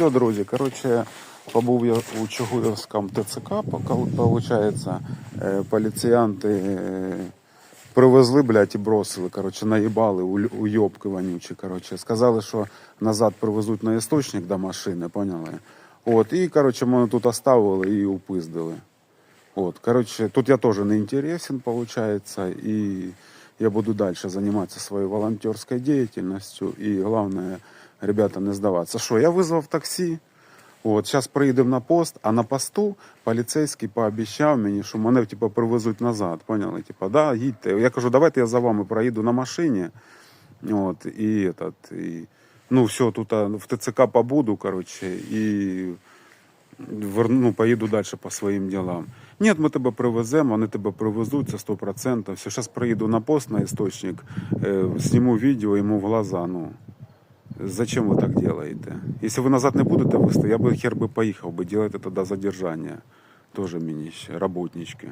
Все, друзі, коротше, побув я у Чугуївському ТЦК, виходить, поліціянти е, привезли, блядь, і бросили, коротше, наїбали у, йобки вонючі, коротше. Сказали, що назад привезуть на істочник до машини, поняли? От, і, коротше, мене тут оставили і упиздили. От, короче, тут я тоже не интересен, получается, и я буду дальше заниматься своей волонтерской деятельностью. И главное, ребята, не сдаваться. Что, я вызвал таксі, от, зараз приїдемо на пост, а на посту поліцейський пообіцяв мені, що мене типу, привезуть назад. Поняли? Типа, да, їдьте. Я кажу, давайте я за вами проїду на машині. От, і, этот, і, ну, все, тут в ТЦК побуду, короче, і ну, поїду далі по своїм ділам. Ні, ми тебе привеземо, вони тебе привезуть, це 100%. Все, зараз приїду на пост на істочник, е, зніму відео йому в глаза. Ну, зачем ви так делаете? Якщо ви назад не будете вести, я би хер би поїхав би, делайте тоді задержання. Тоже мені ще, работнички.